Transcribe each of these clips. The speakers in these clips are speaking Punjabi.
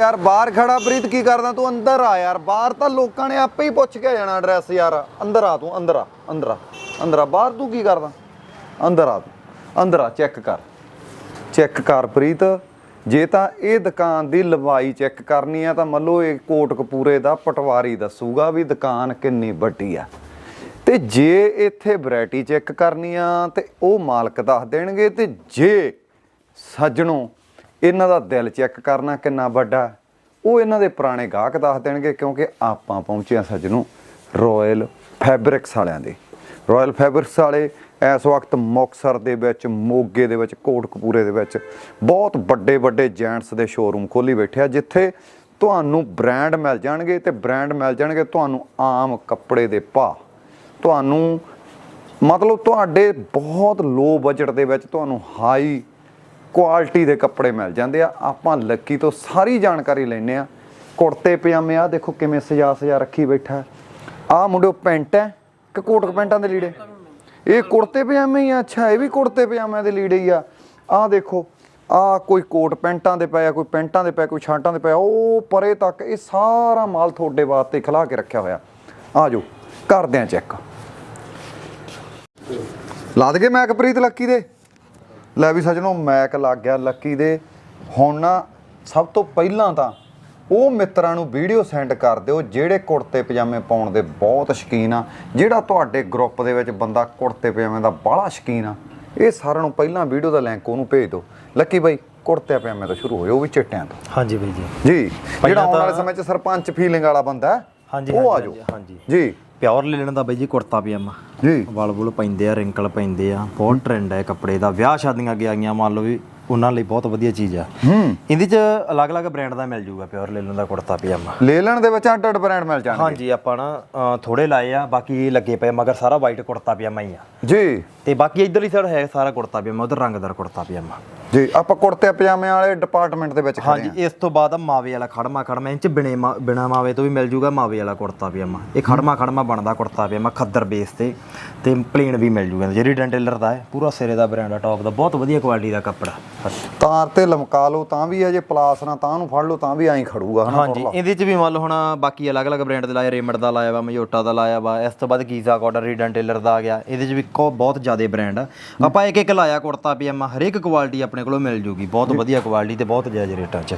ਯਾਰ ਬਾਹਰ ਖੜਾ ਪ੍ਰੀਤ, ਕੀ ਕਰਦਾ ਤੂੰ? ਅੰਦਰ ਆ ਯਾਰ, ਬਾਹਰ ਤਾਂ ਲੋਕਾਂ ਨੇ ਆਪੇ ਹੀ ਪੁੱਛ ਕੇ ਜਾਣਾ ਐਡਰੈਸ ਯਾਰ। ਅੰਦਰ ਆ ਤੂੰ, ਅੰਦਰ ਆ ਅੰਦਰ ਆ ਅੰਦਰ ਆ। ਬਾਹਰ ਤੂੰ ਕੀ ਕਰਦਾ? ਅੰਦਰ ਆ ਤੂੰ, ਅੰਦਰ ਆ ਚੈੱਕ ਕਰ। ਚੈੱਕ ਕਰ ਪ੍ਰੀਤ। ਜੇ ਤਾਂ ਇਹ ਦੁਕਾਨ ਦੀ ਲੰਬਾਈ ਚੈੱਕ ਕਰਨੀ ਆ, ਤਾਂ ਮੰਨ ਲਓ ਇਹ ਕੋਟਕਪੂਰੇ ਦਾ ਪਟਵਾਰੀ ਦੱਸੂਗਾ ਵੀ ਦੁਕਾਨ ਕਿੰਨੀ ਵੱਡੀ ਆ। ਤੇ ਜੇ ਇੱਥੇ ਵੈਰਾਈਟੀ ਚੈੱਕ ਕਰਨੀ ਆ, ਤੇ ਉਹ ਮਾਲਕ ਦੱਸ ਦੇਣਗੇ, ਤੇ ਜੇ ਸੱਜਣੋ ਇਹਨਾਂ ਦਾ ਦਿਲ ਚੈੱਕ ਕਰਨਾ ਕਿੰਨਾ ਵੱਡਾ। ਉਹ ਇਹਨਾਂ ਦੇ ਪੁਰਾਣੇ ਗਾਹਕ ਦੱਸ ਦੇਣਗੇ ਕਿਉਂਕਿ ਆਪਾਂ ਪਹੁੰਚੇ ਆ ਸੱਜਣੋ ਰਾਇਲ ਫੈਬਰਿਕਸ ਵਾਲਿਆਂ ਦੇ। ਰਾਇਲ ਫੈਬਰਿਕਸ ਵਾਲੇ ਇਸ ਵਕਤ ਮੁਕਤਸਰ ਦੇ ਵਿੱਚ, ਮੋਗੇ ਦੇ ਵਿੱਚ ਕੋਟਕਪੂਰੇ ਦੇ ਵਿੱਚ ਬਹੁਤ ਵੱਡੇ ਵੱਡੇ ਜੈਂਟਸ ਦੇ ਸ਼ੋਰੂਮ ਖੋਲੀ ਬੈਠੇ ਆ, ਜਿੱਥੇ ਤੁਹਾਨੂੰ ਬ੍ਰਾਂਡ ਮਿਲ ਜਾਣਗੇ ਤੇ ਬ੍ਰਾਂਡ ਮਿਲ ਜਾਣਗੇ ਤੁਹਾਨੂੰ ਆਮ ਕੱਪੜੇ ਦੇ ਭਾਅ। ਤੁਹਾਨੂੰ ਮਤਲਬ ਤੁਹਾਡੇ ਬਹੁਤ ਲੋ ਬਜਟ ਦੇ ਵਿੱਚ ਤੁਹਾਨੂੰ ਹਾਈ ਕੁਆਲਿਟੀ ਦੇ ਕੱਪੜੇ ਮਿਲ ਜਾਂਦੇ ਆ। ਆਪਾਂ ਲੱਕੀ ਤੋਂ ਸਾਰੀ ਜਾਣਕਾਰੀ ਲੈਨੇ ਆ। ਕੁੜਤੇ, ਪਜਾਮੇ ਆ ਦੇਖੋ ਕਿਵੇਂ ਸਜਾ ਸਜਾ ਰੱਖੀ ਬੈਠਾ। ਆ ਮੁੰਡਿਓ ਪੈਂਟ ਹੈ ਕਿ ਕੋਟਕ ਪੈਂਟਾਂ ਦੇ ਲੀੜੇ? ਇਹ ਕੁੜਤੇ, ਪਜਾਮੇ ਹੀ ਆ? ਅੱਛਾ, ਇਹ ਵੀ ਕੁੜਤੇ, ਪਜਾਮਿਆਂ ਦੇ ਲੀੜੇ ਹੀ ਆ। ਆ ਦੇਖੋ ਆ ਕੋਈ ਕੋਟ ਪੈਂਟਾਂ ਦੇ ਪਏ ਆ ਕੋਈ ਪੈਂਟਾਂ ਦੇ ਪਏ ਕੋਈ ਸ਼ਰਟਾਂ ਦੇ ਪਿਆ। ਉਹ ਪਰੇ ਤੱਕ ਇਹ ਸਾਰਾ ਮਾਲ ਤੁਹਾਡੇ ਵਾਸਤੇ ਖਿਲਾ ਕੇ ਰੱਖਿਆ ਹੋਇਆ। ਆ ਜਾਓ ਕਰਦੇ ਆ ਚੈੱਕ। ਲਾ ਦਗੇ ਮੈਕ ਪ੍ਰੀਤ ਲੱਕੀ ਦੇ? ਲੈ ਵੀ ਸੱਜਣੋ ਮੈਕ ਲੱਗ ਗਿਆ ਲੱਕੀ ਦੇ। ਹੁਣ ਨਾ ਸਭ ਤੋਂ ਪਹਿਲਾਂ ਤਾਂ ਉਹ ਮਿੱਤਰਾਂ ਨੂੰ ਵੀਡੀਓ ਸੈਂਡ ਕਰ ਦਿਓ ਜਿਹੜੇ ਕੁੜਤੇ ਪਜਾਮੇ ਪਾਉਣ ਦੇ ਬਹੁਤ ਸ਼ੌਕੀਨ ਆ। ਜਿਹੜਾ ਤੁਹਾਡੇ ਗਰੁੱਪ ਦੇ ਵਿੱਚ ਬੰਦਾ ਕੁੜਤੇ ਪਜਾਮੇ ਦਾ ਬਾਹਲਾ ਸ਼ੌਕੀਨ ਆ ਇਹ ਸਾਰਿਆਂ ਨੂੰ ਪਹਿਲਾਂ ਵੀਡੀਓ ਦਾ ਲਿੰਕ ਉਹਨੂੰ ਭੇਜ ਦਿਓ। ਲੱਕੀ ਬਾਈ ਕੁੜਤੇ ਪਜਾਮੇ ਤੋਂ ਸ਼ੁਰੂ ਹੋਇਓ ਉਹ ਵੀ ਚਿੱਟਿਆਂ ਤੋਂ। ਹਾਂਜੀ ਬਾਈ ਜੀ। ਜੀ ਜਿਹੜਾ ਆਉਣ ਵਾਲੇ ਸਮੇਂ 'ਚ ਸਰਪੰਚ ਫੀਲਿੰਗ ਵਾਲਾ ਬੰਦਾ ਹੈ, ਹਾਂਜੀ, ਉਹ ਆ ਜਾਓ। ਹਾਂਜੀ। ਜੀ। ਪਿਓਰ ਲੈ ਲੈਣ ਦਾ ਬਾਈ ਜੀ ਕੁੜਤਾ ਪਜਾਮਾ। ਜੀ। ਵਾਲ ਵੁਲ ਪੈਂਦੇ ਆ ਰਿੰਕਲ ਪੈਂਦੇ ਆ ਬਹੁਤ ਟ੍ਰੈਂਡ ਹੈ ਕੱਪੜੇ ਦਾ। ਵਿਆਹ ਸ਼ਾਦੀਆਂ ਅੱਗੇ ਆਈਆਂ ਮੰਨ ਲਓ ਵੀ ਉਹਨਾਂ ਲਈ ਬਹੁਤ ਵਧੀਆ ਚੀਜ਼ ਆ। ਹੂੰ। ਇਹਦੇ ਚ ਅਲੱਗ-ਅਲੱਗ ਬ੍ਰਾਂਡ ਦਾ ਮਿਲ ਜੂਗਾ ਪਿਓਰ ਲੈ ਲੈਣ ਦਾ ਕੁੜਤਾ ਪਜਾਮਾ। ਲੈ ਲੈਣ ਦੇ ਵਿੱਚ ਅੱਡ ਅੱਡ ਬ੍ਰਾਂਡ ਮਿਲ ਜਾਣਗੇ। ਹਾਂਜੀ ਆਪਾਂ ਨਾ ਅ, ਥੋੜੇ ਲਾਏ ਆ ਬਾਕੀ ਲੱਗੇ ਪਏ ਮਗਰ ਸਾਰਾ ਵਾਈਟ ਕੁੜਤਾ ਪਜਾਮਾ ਹੀ ਆ। ਜੀ। ਤੇ ਬਾਕੀ ਇਧਰਲੀ ਸਾਈਡ ਹੈ ਸਾਰਾ ਕੁੜਤਾ ਪਜਾਮਾ ਉਧਰ ਰੰਗਦਾਰ ਕੁੜਤਾ ਪਜਾਮਾ। ਜੀ ਆਪਾਂ ਕੁੜਤੇ ਪਜਾਮੇ ਵਾਲੇ ਡਿਪਾਰਟਮੈਂਟ ਦੇ ਵਿੱਚ ਖੜੇ ਹਾਂਜੀ ਇਸ ਤੋਂ ਬਾਅਦ ਆ ਮਾਵੇ ਵਾਲਾ ਖੜਮਾ ਖੜਮਾ ਇਹ ਚ ਬਿਨੇ ਬਿਨਾ ਮਾਵੇ ਤੋਂ ਵੀ ਮਿਲ ਜੂਗਾ ਮਾਵੇ ਵਾਲਾ ਕੁੜਤਾ ਪਜਾਮਾ। ਇਹ ਖੜਮਾ ਖੜਮਾ ਬਣਦਾ ਕੁੜਤਾ ਪਜਾਮਾ ਖੱਦਰ ਬੇਸ ਤੇ ਤੇ ਪਲੇਨ ਵੀ ਮਿਲ ਜੂਗਾ। ਜਿਹੜੀ ਡੈਂਟੇਲਰ ਦਾ ਹੈ ਪੂਰਾ ਸਿਰੇ ਦਾ ਬ੍ਰਾਂਡ ਆ ਟੌਪ ਦਾ ਬਹੁਤ ਵਧੀਆ ਕੁਆਲਿਟੀ ਦਾ ਕੱਪੜਾ। ਤਾਰ ਤੇ ਲਮਕਾ ਲਓ ਤਾਂ ਵੀ ਹੈ ਜੇ ਪਲਾਸ ਨਾ ਤਾਂ ਨੂੰ ਫੜ ਲਓ ਤਾਂ ਵੀ ਐਂ ਖੜੂਗਾ ਹਨਾ ਹਾਂਜੀ ਇਹਦੇ ਚ ਵੀ ਮੰਨ ਲਓ ਹੁਣ ਬਾਕੀ ਅਲੱਗ-ਅਲੱਗ ਬ੍ਰਾਂਡ ਦੇ ਲਾਏ ਰੇਮੰਡ ਦਾ ਲਾਇਆ ਵਾ ਮਯੋਟਾ ਦਾ ਲਾਇਆ ਵਾ ਇਸ ਤੋਂ ਬਾਅਦ ਗੀਜ਼ਾ ਕਾਟਨ ਰੀਡੈਂਟੇਲਰ ਦਾ ਆ ਗਿਆ ਇਹਦੇ ਚ ਵੀ ਬਹੁਤ ਜ਼ਿਆਦਾ ਬ੍ਰਾਂਡ ਆ। ਆਪਾਂ ਇੱਕ ਇੱਕ ਲਾਇਆ ਕੁੜਤਾ ਪਜਾਮਾ ਹਰੇਕ ਕੁਆਲਿਟੀ ਆਪਣੇ ਕੋਲੋਂ ਮਿਲ ਜੂਗੀ। ਬਹੁਤ ਵਧੀਆ ਕੁਆਲਿਟੀ ਤੇ ਬਹੁਤ ਜਾਇਜ਼ ਰੇਟਾਂ 'ਚ।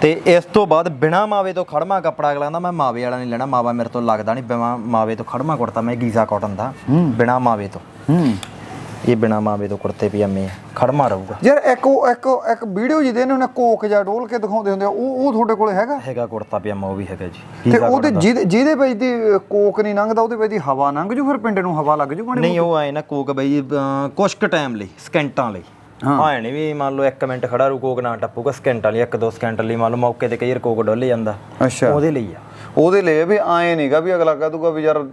ਤੇ ਇਸ ਤੋਂ ਬਾਅਦ ਬਿਨਾ ਮਾਵੇ ਤੋਂ ਖੜਮਾ ਕੱਪੜਾ ਅਗਲਾ ਕਹਿੰਦਾ ਮੈਂ ਮਾਵੇ ਵਾਲਾ ਨਹੀਂ ਲੈਣਾ ਮਾਵਾ ਮੇਰੇ ਤੋਂ ਲੱਗਦਾ ਨਹੀਂ ਬਿਨਾ ਮਾਵੇ ਤੋਂ ਖੜਮਾ ਕੁੜਤਾ ਮੈਂ ਗੀਜ਼ਾ ਕਾਟਨ ਦਾ ਬਿਨਾ ਮਾਵੇ ਤੋਂ। ਹੂੰ। ਇਹ ਬਿਨਾ ਮਾਵੇ ਤੋਂ ਕੁੜਤੇ ਪਜਾਮੇ ਖੜਮਾ ਰਹੂਗਾ। ਯਾਰ ਇੱਕ ਇੱਕ ਇੱਕ ਵੀਡੀਓ ਜਿਹਦੇ ਨੇ ਉਹਨੇ ਕੋਕ ਜਾਂ ਡੋਲ ਕੇ ਦਿਖਾਉਂਦੇ ਹੁੰਦੇ ਆ ਉਹ ਉਹ ਤੁਹਾਡੇ ਕੋਲੇ ਹੈਗਾ? ਹੈਗਾ ਕੁੜਤਾ ਪਜਾਮਾ ਉਹ ਵੀ ਹੈਗਾ ਜੀ। ਤੇ ਉਹਦੇ ਦਾ। ਜਿਹਦੇ ਵਿੱਚ ਦੀ ਕੋਕ ਨਹੀਂ ਲੰਘਦਾ ਉਹਦੇ ਵਿੱਚ ਦੀ ਹਵਾ ਲੰਘ ਜੂ ਫਿਰ ਪਿੰਡ ਨੂੰ ਹਵਾ ਲੱਗ ਜੂ ਨਹੀਂ ਉਹ ਆਏ ਨਾ ਕੋਕ ਬਈ ਕੁਛ ਕੁ ਟਾਈਮ ਲਈ ਸਕਿੰਟਾਂ ਲਈ। ਹਾਂ। ਨਹੀਂ ਵੀ ਮੰਨ ਲਓ 1 ਮਿੰਟ ਖੜਾ ਰੂ ਕੋਕ ਨਾ ਟੱਪੂਗਾ ਸਕਿੰਟਾਂ ਲਈ 1-2 ਸਕਿੰਟ ਲਈ ਮੰਨ ਲਓ ਮੌਕੇ ਤੇ ਕਈ ਵਾਰ ਕੋਕ ਡੁੱਲ ਜਾਂਦਾ। ਅੱਛਾ। ਉਹਦੇ ਲਈ ਆ। ਉਹਦੇ ਲਈ ਵੀ ਆਏ ਨਹੀਂਗਾ ਵੀ ਅਗਲਾ ਕਹ ਦੂਗਾ ਵੀ ਯਾਰ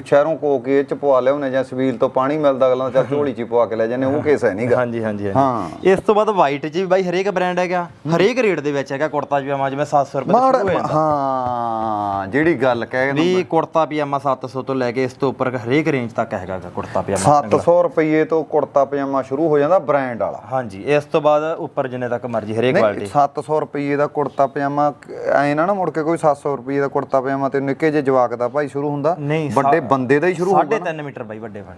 ਸ਼ਹਿਰੋਂ ਕੋਕ ਇਹ ਚ ਪਵਾ ਲਿਆਉਣੇ ਜਾਂ ਸਵੀਲ ਤੋਂ ਪਾਣੀ ਮਿਲਦਾ ਅਗਲਾ ਚੱਲ ਝੋਲੀ ਚ ਪਵਾ ਕੇ ਲੈ ਜਾਂਦੇ ਉਹ ਕੇਸ ਹੈ ਨਹੀਂਗਾ ਹਾਂਜੀ ਹਾਂਜੀ ਹਾਂ। ਇਸ ਤੋਂ ਬਾਅਦ ਵਾਈਟ 'ਚ ਵੀ ਬਾਈ ਹਰੇਕ ਬ੍ਰਾਂਡ ਹੈਗਾ ਹਰੇਕ ਰੇਟ ਦੇ ਵਿੱਚ ਹੈਗਾ ਕੁੜਤਾ ਪਜਾਮਾ ਜਿਵੇਂ 700 ਰੁਪਏ ਤੋਂ ਸ਼ੁਰੂ ਹੋ ਜਿਹੜੀ ਗੱਲ ਕਹਿ ਵੀ ਕੁੜਤਾ ਪਜਾਮਾ 700 ਤੋਂ ਲੈ ਕੇ ਇਸ ਤੋਂ ਉੱਪਰ ਹਰੇਕ ਰੇਂਜ ਤੱਕ ਹੈਗਾ ਕੁੜਤਾ ਪਜਾਮਾ 700 ਰੁਪਏ ਤੋਂ ਕੁੜਤਾ ਪਜਾਮਾ ਸ਼ੁਰੂ ਹੋ ਜਾਂਦਾ ਬ੍ਰਾਂਡ ਵਾਲਾ। ਹਾਂਜੀ ਇਸ ਤੋਂ ਬਾਅਦ ਉੱਪਰ ਜਿੰਨੇ ਤੱਕ ਮਰਜ਼ੀ ਹਰੇਕ ਕੁਆਲਿਟੀ 700 ਰੁਪਏ ਦਾ ਕੁੜਤਾ ਪਜਾਮਾ ਐ ਨਾ ਨਾ ਮੁੜ ਕੇ ਕੋਈ 700 ਰੁਪਏ ਦਾ ਕੁੜਤਾ ਪਜਾਮਾ ਤੇ ਨਿੱਕੇ ਜੇ ਜਵਾਕ ਦਾ ਭਾਈ ਸ਼ੁਰੂ ਹੁੰਦਾ। ਨਹੀਂ, ਵੱਡੇ ਬੰਦੇ ਦਾ ਹੀ ਸ਼ੁਰੂ ਹੋਊਗਾ 3.5 ਮੀਟਰ ਬਾਈ ਵੱਡੇ ਬਣ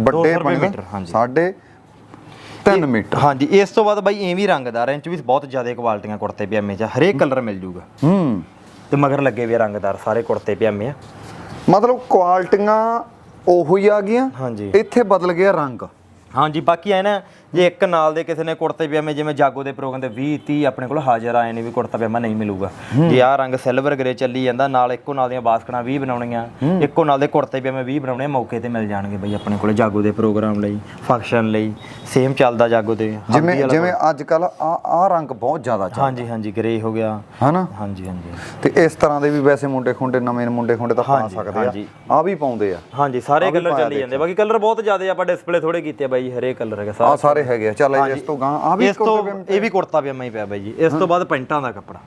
ਵੱਡੇ 200 ਰੁਪਏ ਬਣੇ ਮੀਟਰ, ਹਾਂਜੀ। ਸਾਡੇ 3 ਮੀਟਰ। ਹਾਂਜੀ ਇਸ ਤੋਂ ਬਾਅਦ ਬਾਈ ਐਵੇਂ ਰੰਗਦਾਰ ਇਹ ਚ ਵੀ ਬਹੁਤ ਜ਼ਿਆਦਾ ਕੁਆਲਿਟੀਆਂ ਕੁੜਤੇ ਪਜਾਮੇ ਚ ਹਰੇਕ ਕਲਰ ਮਿਲ ਜੂਗਾ। ਹੂੰ। ਤੇ ਮਗਰ ਲੱਗੇ ਵੀ ਰੰਗਦਾਰ ਸਾਰੇ ਕੁੜਤੇ ਪਜਾਮੇ ਆ। ਮਤਲਬ ਕੁਆਲਟੀਆਂ ਉਹੋ ਆ ਗਈਆਂ ਹਾਂਜੀ। ਇੱਥੇ ਬਦਲ ਗਿਆ ਰੰਗ। ਹਾਂਜੀ ਬਾਕੀ ਐ ਨਾ ਜੇ ਇੱਕ ਨਾਲ ਦੇ ਕਿਸੇ ਨੇ ਕੁੜਤੇ ਪਜਾਮੇ ਜਿਵੇਂ ਜਾਗੋ ਦੇ ਪ੍ਰੋਗਰਾਮ ਤੇ 20 30 ਆਪਣੇ ਕੋਲ ਹਾਜ਼ਰ ਆਏ ਨੇ ਵੀ ਕੁੜਤਾ ਪਜਾਮਾ ਨਹੀਂ ਮਿਲੂਗਾ। ਜੇ ਆਹ ਰੰਗ ਸਿਲਵਰ ਗ੍ਰੇ ਚੱਲੀ ਜਾਂਦਾ ਨਾਲ ਇੱਕੋ ਨਾਲ ਦੀਆਂ ਬਾਸਕਣਾ 20 ਬਣਾਉਣੀਆਂ ਇੱਕੋ ਨਾਲ ਦੇ ਕੁੜਤੇ ਪਜਾਮੇ 20 ਬਣਾਉਣੇ ਮੌਕੇ ਤੇ ਮਿਲ ਜਾਣਗੇ ਬਈ ਆਪਣੇ ਕੋਲੇ ਜਾਗੋ ਦੇ ਪ੍ਰੋਗਰਾਮ ਲਈ ਫੰਕਸ਼ਨ ਲਈ ਸੇਮ ਚੱਲਦਾ ਜਾਗੋ ਤੇ ਜਿਵੇਂ ਜਿਵੇਂ ਅੱਜ ਕੱਲ ਆ ਆ ਰੰਗ ਬਹੁਤ ਜ਼ਿਆਦਾ ਚੱਲ ਹਾਂਜੀ ਹਾਂਜੀ ਗ੍ਰੇ ਹੋ ਗਿਆ। ਹਨਾ? ਹਾਂਜੀ ਹਾਂਜੀ। ਤੇ ਇਸ ਤਰ੍ਹਾਂ ਦੇ ਵੀ ਵੈਸੇ ਮੁੰਡੇ ਖੁੰਡੇ ਨਵੇਂ ਮੁੰਡੇ ਖੁੰਡੇ ਤਾਂ ਪਾ ਸਕਦੇ ਆ। ਆ ਵੀ ਪਾਉਂਦੇ ਆ। ਹਾਂਜੀ ਸਾਰੇ ਕਲਰ ਚੱਲੀ ਜਾਂਦੇ ਬਾਕੀ ਕਲਰ ਬਹੁਤ ਜ਼ਿਆਦਾ ਆਪਾਂ ਡਿਸਪਲੇ ਥੋੜੇ ਕੀਤੇ ਆ ਬਾਈ ਹਰੇਕ ਕਲਰ ਹੈਗਾ ਸਾਰਾ ਆ ਸਾਰੇ ਹੈਗੇ ਆ। ਚੱਲ ਇਸ ਤੋਂ ਗਾਂ ਆ ਵੀ ਇਸ ਤੋਂ ਇਹ ਵੀ ਕੁੜਤਾ ਪਜਾਮਾ ਹੀ ਪਿਆ ਬਾਈ ਜੀ। ਇਸ ਤੋਂ ਬਾਅਦ ਪੈਂਟਾਂ ਦਾ ਕੱਪੜਾ।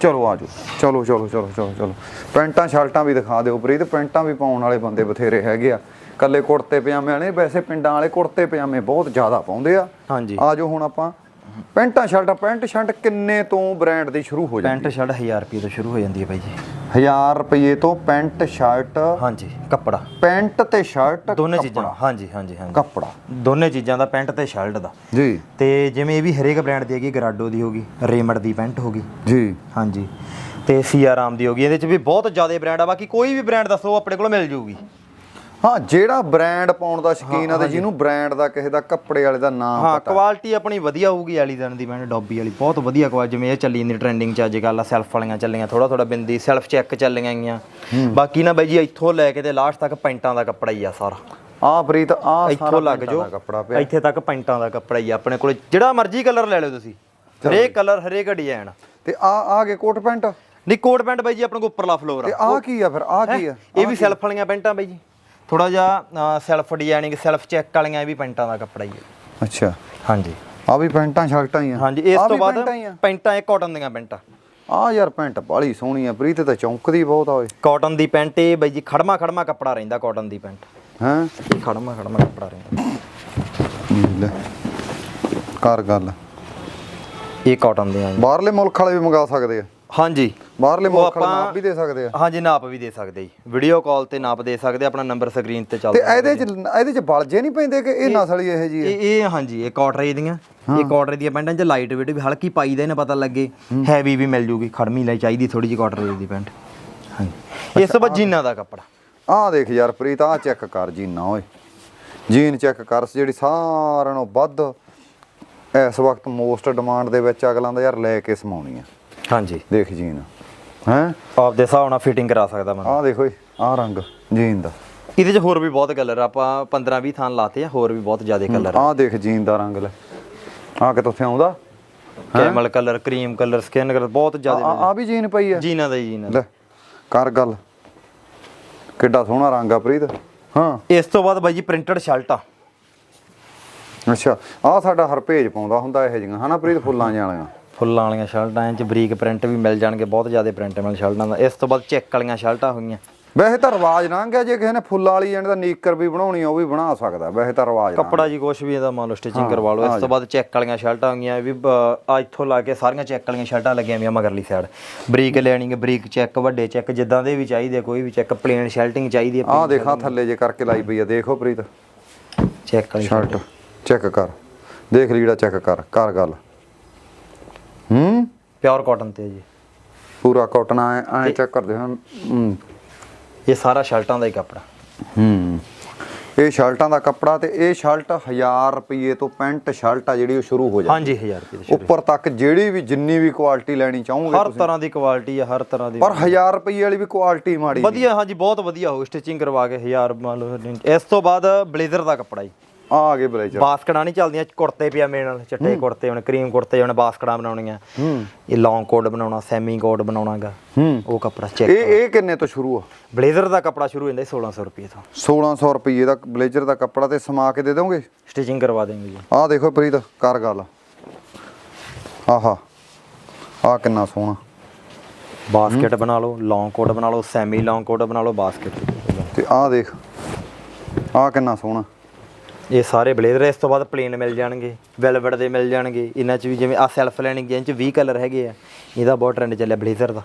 ਚਲੋ ਆਜੋ ਚਲੋ ਚਲੋ ਚਲੋ ਚਲੋ ਚਲੋ। ਪੈਂਟਾਂ ਸ਼ਰਟਾਂ ਵੀ ਦਿਖਾ ਦਿਓ ਪ੍ਰੀਤ। ਪੈਂਟਾਂ ਵੀ ਪਾਉਣ ਵਾਲੇ ਬੰਦੇ ਬਥੇਰੇ ਹੈਗੇ ਆ। ਕੱਲੇ ਕੁੜਤੇ ਪਜਾਮੇ ਵਾਲੇ ਵੈਸੇ ਪਿੰਡਾਂ ਵਾਲੇ ਕੁੜਤੇ ਪਜਾਮੇ ਬਹੁਤ ਜ਼ਿਆਦਾ ਪਾਉਂਦੇ ਆ। ਹਾਂਜੀ। ਆਜੋ ਹੁਣ ਆਪਾਂ। ਪੈਂਟਾਂ ਸ਼ਰਟਾਂ ਪੈਂਟ ਸ਼ਰਟ ਕਿੰਨੇ ਤੋਂ ਬ੍ਰਾਂਡ ਦੀ ਸ਼ੁਰੂ ਹੋ ਜਾਂਦੀ ਪੈਂਟ ਸ਼ਰਟ 1000 ਰੁਪਏ ਤੋਂ ਸ਼ੁਰੂ ਹੋ ਜਾਂਦੀ ਹੈ ਬਾਈ ਜੀ। 1000 ਰੁਪਏ ਤੋਂ ਪੈਂਟ ਸ਼ਰਟ। ਹਾਂਜੀ ਕੱਪੜਾ। ਪੈਂਟ ਤੇ ਸ਼ਰਟ ਦੋਨੇ ਚੀਜ਼ਾਂ। ਹਾਂਜੀ ਹਾਂਜੀ ਹਾਂਜੀ। ਕੱਪੜਾ। ਦੋਨੇ ਚੀਜ਼ਾਂ ਦਾ ਪੈਂਟ ਤੇ ਸ਼ਰਟ ਦਾ। ਜੀ। ਤੇ ਜਿਵੇਂ ਇਹ ਵੀ ਹਰੇਕ ਬ੍ਰਾਂਡ ਦੀ ਹੈਗੀ ਗਰਾਡੋ ਦੀ ਹੋਗੀ ਰੇਮਡ ਦੀ ਪੈਂਟ ਹੋਗੀ ਜੀ। ਹਾਂਜੀ। ਤੇ ਸੀਆਰਾਮ ਦੀ ਹੋਗੀ ਇਹਦੇ ਚ ਵੀ ਬਹੁਤ ਜ਼ਿਆਦਾ ਬ੍ਰਾਂਡ ਆ। ਬਾਕੀ ਕੋਈ ਵੀ ਬ੍ਰਾਂਡ ਦੱਸੋ ਆਪਣੇ ਕੋਲ ਮਿਲ ਜੂਗੀ। ਹਾਂ ਜਿਹੜਾ ਬ੍ਰਾਂਡ ਪਾਉਣ ਦਾ ਸ਼ੌਕੀਨ ਆ ਤੇ ਜਿਹਨੂੰ ਬ੍ਰਾਂਡ ਦਾ ਕਿਸੇ ਦਾ ਕੱਪੜੇ ਵਾਲੇ ਦਾ ਨਾਮ ਹਾਂ ਕੁਆਲਿਟੀ ਆਪਣੀ ਵਧੀਆ ਹੋਊਗੀ ਐਲੀਜ਼ਨ ਦੀ ਪੈਂਟ ਡੌਬੀ ਵਾਲੀ। ਬਹੁਤ ਵਧੀਆ ਕੁਆਲਿਟੀ ਜਿਵੇਂ ਇਹ ਚੱਲੀ ਜਾਂਦੀ ਟ੍ਰੈਂਡਿੰਗ ਚ ਅੱਜ ਕੱਲ੍ਹ ਸੈਲਫ ਵਾਲੀਆਂ ਚੱਲੀਆਂ ਥੋੜਾ ਥੋੜਾ ਬਿੰਦੀ ਸੈਲਫ ਚੈੱਕ ਚੱਲੀਆਂ ਗਈਆਂ। ਬਾਕੀ ਨਾ ਬਾਈ ਜੀ ਇੱਥੋਂ ਲੈ ਕੇ ਤੇ ਲਾਸਟ ਤੱਕ ਪੈਂਟਾਂ ਦਾ ਕੱਪੜਾ ਹੀ ਆ ਸਾਰਾ। ਆ ਪ੍ਰੀਤ ਆ ਇੱਥੋਂ ਲੱਗ ਜੋ ਕੱਪੜਾ ਪਿਆ। ਇੱਥੇ ਤੱਕ ਪੈਂਟਾਂ ਦਾ ਕੱਪੜਾ ਹੀ ਆ ਆਪਣੇ ਕੋਲ। ਜਿਹੜਾ ਮਰਜ਼ੀ ਕਲਰ ਲੈ ਲਓ ਤੁਸੀਂ। ਹਰੇਕ ਕਲਰ ਹਰੇਕ ਡਿਜ਼ਾਈਨ ਤੇ ਆ ਆ ਗਏ ਕੋਟ ਪੈਂਟ? ਨਹੀਂ ਕੋਟ ਪੈਂਟ ਬਾਈ ਜੀ ਆਪਣੇ ਕੋਲ ਉੱਪਰਲਾ ਫਲੋਰ ਤੇ ਆ ਆ ਕੀ ਆ ਫਿਰ? ਆ ਕੀ ਆ? ਇਹ ਵੀ ਸੈਲਫ ਵਾਲੀਆਂ ਪੈਂਟਾਂ ਬਾਈ ਜੀ। ਥੋੜਾ ਜਿਹਾ ਸੈਲਫ ਡਿਜ਼ਾਈਨਿੰਗ ਸੈਲਫ ਚੈੱਕ ਵਾਲੀਆਂ ਇਹ ਵੀ ਪੈਂਟਾਂ ਦਾ ਕੱਪੜਾ ਹੀ ਹੈ। ਅੱਛਾ। ਹਾਂਜੀ। ਆ ਵੀ ਪੈਂਟਾਂ ਸ਼ਰਟਾਂ ਹੀ ਆ। ਹਾਂਜੀ ਇਸ ਆਹ ਤੋਂ ਵੀ ਬਾਅਦ ਪੈਂਟਾਂ ਹੀ ਆ? ਪੈਂਟਾਂ ਇਹ ਕਾਟਨ ਦੀਆਂ ਪੈਂਟਾਂ। ਆ ਯਾਰ ਪੈਂਟ ਬਾਲੀ ਸੋਹਣੀ ਆ ਪ੍ਰੀਤ ਤਾਂ ਚੌਂਕਦੀ ਬਹੁਤ ਆ ਓਏ। ਕਾਟਨ ਦੀ ਪੈਂਟ ਇਹ ਬਾਈ ਜੀ ਖੜਮਾ ਖੜਮਾ ਕੱਪੜਾ ਰਹਿੰਦਾ ਕਾਟਨ ਦੀ ਪੈਂਟ। ਹੈਂ? ਖੜਮਾ ਖੜਮਾ ਕੱਪੜਾ ਰਹਿੰਦਾ। ਲੈ ਕਰ ਗੱਲ। ਇਹ ਕਾਟਨ ਦੀਆਂ ਜੀ। ਬਾਹਰਲੇ ਮੁਲਕ ਵਾਲੇ ਵੀ ਮੰਗਾ ਸਕਦੇ ਆ। ਹਾਂਜੀ। ਬਾਹਰਲੇ ਮੁਲਕ ਆਪਾਂ- ਨਾਪ ਵੀ ਦੇ ਸਕਦੇ ਆ। ਹਾਂਜੀ ਨਾਪ ਵੀ ਦੇ ਸਕਦੇ ਜੀ। ਵੀਡੀਓ ਕਾਲ ਤੇ ਨਾਪ ਦੇ ਸਕਦੇ ਆਪਣਾ ਨੰਬਰ ਸਕਰੀਨ ਤੇ ਤੇ ਚੱਲਦਾ ਇਹਦੇ ਚ ਇਹਦੇ ਚ ਬਲ ਜੇ ਨਹੀਂ ਪੈਂਦੇ ਕਿ ਇਹ ਨਸਲ ਹੀ ਇਹ ਜੀ ਇਹ ਇਹ ਹਾਂਜੀ ਇਹ ਕਾਟਰੇ ਦੀਆਂ। ਇਹ ਕਾਟਰੇ ਦੀਆਂ ਪੈਂਟਾਂ ਚ ਲਾਈਟ ਵੇਟ ਵੀ ਹਲਕੀ ਪਾਈ ਦਾ ਇਹਨਾਂ ਪਤਾ ਲੱਗੇ। ਹੈਵੀ ਵੀ ਮਿਲ ਜੂਗੀ ਖੜਮੀ ਲਈ ਚਾਹੀਦੀ ਥੋੜੀ ਜਿਹੀ ਕਾਟਰੇ ਦੀ ਪੈਂਟ। ਹਾਂਜੀ। ਇਸ ਤੋਂ ਬਾਅਦ ਜੀਨਾਂ ਦਾ ਕੱਪੜਾ। ਆਹ ਦੇਖ ਯਾਰ ਪ੍ਰੀਤ ਆਹ ਚੈੱਕ ਕਰ ਜੀਨਾ ਓਏ। ਜੀਨ ਚੈੱਕ ਕਰ ਜਿਹੜੀ ਸਾਰਿਆਂ ਨਾਲੋਂ ਵੱਧ ਇਸ ਵਕਤ ਮੋਸਟ ਡਿਮਾਂਡ ਦੇ ਵਿੱਚ ਅਗਲਾਂ ਦਾ ਯਾਰ ਲੈ ਕੇ ਸਮਾਉਣੀ ਆ। ਹਾਂਜੀ। ਦੇਖ ਜੀਨ। ਹੈ? ਆਪਦੇ ਹਿਸਾਬ ਨਾਲ ਫਿਟਿੰਗ ਕਰਾ ਸਕਦਾ ਮੈਂ ਆਹ ਦੇਖ ਆਹ ਰੰਗ ਜੀਨ ਦਾ। ਇਹਦੇ ਚ ਹੋਰ ਵੀ ਬਹੁਤ ਕਲਰ ਆਪਾਂ 15 20 ਥਾਂ ਲਾਤੇ ਆ ਹੋਰ ਵੀ ਬਹੁਤ ਜ਼ਿਆਦਾ ਕਲਰ ਆਹ ਦੇਖ ਜੀਨ ਦਾ ਰੰਗ ਲੈ। ਆਹ ਕਿਤੋਂ ਸੇ ਆਉਂਦਾ? Camel colour cream colour skin colour ਬਹੁਤ ਆ ਜ਼ਿਆਦਾ ਆ ਵੀ ਜੀਨ ਪਈ ਆ? ਜੀਨਾਂ ਦਾ ਜੀਨਾਂ ਲੈ ਕਰ ਗੱਲ। ਕਿੱਡਾ ਸੋਹਣਾ ਰੰਗ ਆ ਪ੍ਰੀਤ। ਹਾਂ। ਇਸ ਤੋਂ ਬਾਅਦ ਬਾਈ ਜੀ ਪ੍ਰਿੰਟਡ ਸ਼ਰਟਾਂ ਅੱਛਾ ਆਹ ਸਾਡਾ ਹਰਪੇਜ ਪਾਉਂਦਾ ਹੁੰਦਾ ਇਹ ਜਿਹੀਆਂ। ਹਨਾ ਪ੍ਰੀਤ ਫੁੱਲਾਂ ਜਿਹੀਆਂ ਵਾਲੀਆਂ। ਫੁੱਲਾਂ ਵਾਲੀਆਂ ਸ਼ਰਟਾਂ ਇਹ ਚ ਬਰੀਕ ਪ੍ਰਿੰਟ ਵੀ ਮਿਲ ਜਾਣਗੇ ਬਹੁਤ ਜ਼ਿਆਦਾ ਪ੍ਰਿੰਟ ਮਿਲ ਸ਼ਰਟਾਂ ਦਾ। ਇਸ ਤੋਂ ਬਾਅਦ ਚੈੱਕ ਵਾਲੀਆਂ ਸ਼ਰਟਾਂ ਹੋਈਆਂ ਵੈਸੇ ਤਾਂ ਰਿਵਾਜ ਲੰਘ ਗਿਆ ਜੇ ਕਿਸੇ ਨੇ ਫੁੱਲਾਂ ਵਾਲੀ ਜਾਣੀ ਤਾਂ ਨੀਕਰ ਵੀ ਬਣਾਉਣੀ ਆ ਉਹ ਵੀ ਬਣਾ ਸਕਦਾ ਵੈਸੇ ਤਾਂ ਰਿਵਾਜ ਕੱਪੜਾ ਜੀ ਕੁਛ ਵੀ ਇਹਦਾ ਮੰਨ ਲਓ ਸਟਿਚਿੰਗ ਕਰਵਾ ਲਓ। ਇਸ ਤੋਂ ਬਾਅਦ ਚੈੱਕ ਵਾਲੀਆਂ ਸ਼ਰਟਾਂ ਹੋਈਆਂ ਇਹ ਵੀ ਆ ਇੱਥੋਂ ਲਾ ਕੇ ਸਾਰੀਆਂ ਚੈੱਕ ਵਾਲੀਆਂ ਸ਼ਰਟਾਂ ਲੱਗੀਆਂ ਹੋਈਆਂ ਮਗਰਲੀ ਸਾਈਡ ਬਰੀਕ ਲੈਣੀ ਹੈ ਬਰੀਕ ਚੈੱਕ ਵੱਡੇ ਚੈੱਕ ਜਿੱਦਾਂ ਦੇ ਵੀ ਚਾਹੀਦੇ ਕੋਈ ਵੀ ਚੈੱਕ ਪਲੇਨ ਸ਼ਰਟਿੰਗ ਚਾਹੀਦੀ ਹੈ। ਆਹ ਦੇਖਾਂ ਥੱਲੇ ਜੇ ਕਰਕੇ ਲਾਈ ਪਈ ਆ ਦੇਖੋ ਪ੍ਰੀਤ। ਚੈੱਕ ਵਾਲੀ ਸ਼ਰਟ ਚੈੱਕ ਕਰ ਦੇਖ ਲੀੜਾ ਚੈੱਕ ਕਰ ਕਰ ਗੱਲ। ਹੂੰ? ਪਿਓਰ ਕਾਟਨ ਤੇ ਹੈ ਜੀ। ਪੂਰਾ ਕਾਟਨ ਐ ਐ ਚੈੱਕ ਕਰਦੇ ਹਾਂ ਹੂੰ। ਇਹ ਸਾਰਾ ਸ਼ਰਟਾਂ ਦਾ ਹੀ ਕੱਪੜਾ। ਹੂੰ। ਇਹ ਸ਼ਰਟਾਂ ਦਾ ਕੱਪੜਾ ਤੇ ਇਹ ਸ਼ਰਟ 1000 ਰੁਪਏ ਤੋਂ ਪੈਂਟ ਸ਼ਰਟ ਆ ਜਿਹੜੀ ਉਹ ਸ਼ੁਰੂ ਹੋ ਜਾਂਦੀ। ਹਾਂਜੀ 1000 ਰੁਪਏ ਦੀ ਉੱਪਰ ਤੱਕ ਜਿਹੜੀ ਵੀ ਜਿੰਨੀ ਵੀ ਕੁਆਲਿਟੀ ਲੈਣੀ ਚਾਹੋਗੇ ਹਰ ਤਰ੍ਹਾਂ ਦੀ ਕੁਆਲਿਟੀ ਹੈ ਹਰ ਤਰ੍ਹਾਂ ਦੀ ਪਰ 1000 ਰੁਪਏ ਵਾਲੀ ਵੀ ਕੁਆਲਿਟੀ ਮਾੜੀ। ਵਧੀਆ ਹਾਂਜੀ ਬਹੁਤ ਵਧੀਆ ਹੋ ਸਟਿਚਿੰਗ ਕਰਵਾ ਕੇ 1000 ਮੰਨ ਲਓ। ਇਸ ਤੋਂ ਬਾਅਦ ਬਲੇਜ਼ਰ ਦਾ ਕੱਪੜਾ ਜੀ। ਆ ਆ ਗਏ ਬਲੇਜ਼ਰ ਬਾਸਕਟਾਂ ਨਹੀਂ ਚੱਲਦੀਆਂ ਕੁੜਤੇ ਪਜਾਮੇ ਨਾਲ ਚਿੱਟੇ ਕੁੜਤੇ ਹੁਣ ਕਰੀਮ ਕੁੜਤੇ ਹੁਣ ਬਾਸਕਟਾਂ ਬਣਾਉਣੀਆਂ। ਹੂੰ। ਇਹ ਲੌਂਗ ਕੋਟ ਬਣਾਉਣਾ ਸੈਮੀ ਕੋਟ ਬਣਾਉਣਾਗਾ। ਹੂੰ। ਉਹ ਕੱਪੜਾ ਚੈੱਕ ਇਹ ਇਹ ਕਿੰਨੇ ਤੋਂ ਸ਼ੁਰੂ ਆ? ਬਲੇਜ਼ਰ ਦਾ ਕੱਪੜਾ ਸ਼ੁਰੂ ਹੁੰਦਾ 1600 ਰੁਪਏ ਤੋਂ। 1600 ਰੁਪਏ ਦਾ ਬਲੇਜ਼ਰ ਦਾ ਕੱਪੜਾ ਤੇ ਸਮਾ ਕੇ ਦੇ ਦੋਗੇ ਸਟਿਚਿੰਗ ਕਰਵਾ ਦੇਂਗੇ ਜੀ। ਆਹ ਦੇਖੋ ਪ੍ਰੀਤ ਕਰ ਗੱਲ। ਆਹਾ ਆ ਕਿੰਨਾ ਸੋਹਣਾ। ਬਾਸਕਟ ਬਣਾ ਲਓ ਲੌਂਗ ਕੋਟ ਬਣਾ ਲਓ ਸੈਮੀ ਲੌਂਗ ਕੋਟ ਬਣਾ ਲਓ ਬਾਸਕਟ। ਤੇ ਆਹ ਦੇਖ ਆਹ ਕਿੰਨਾ ਸੋਹਣਾ। ਇਹ ਸਾਰੇ ਬਲੇਜ਼ਰ ਇਸ ਤੋਂ ਬਾਅਦ ਪਲੇਨ ਮਿਲ ਜਾਣਗੇ ਵੈਲਵਟ ਦੇ ਮਿਲ ਜਾਣਗੇ ਇਹਨਾਂ ਚ ਵੀ ਜਿਵੇਂ ਆ ਸੈਲਫ ਲੈਣਿੰਗ ਜਿਹਨਾਂ ਚ 20 ਕਲਰ ਹੈਗੇ ਆ ਇਹਦਾ ਬਹੁਤ ਟ੍ਰੈਂਡ ਚੱਲਿਆ ਬਲੇਜ਼ਰ ਦਾ।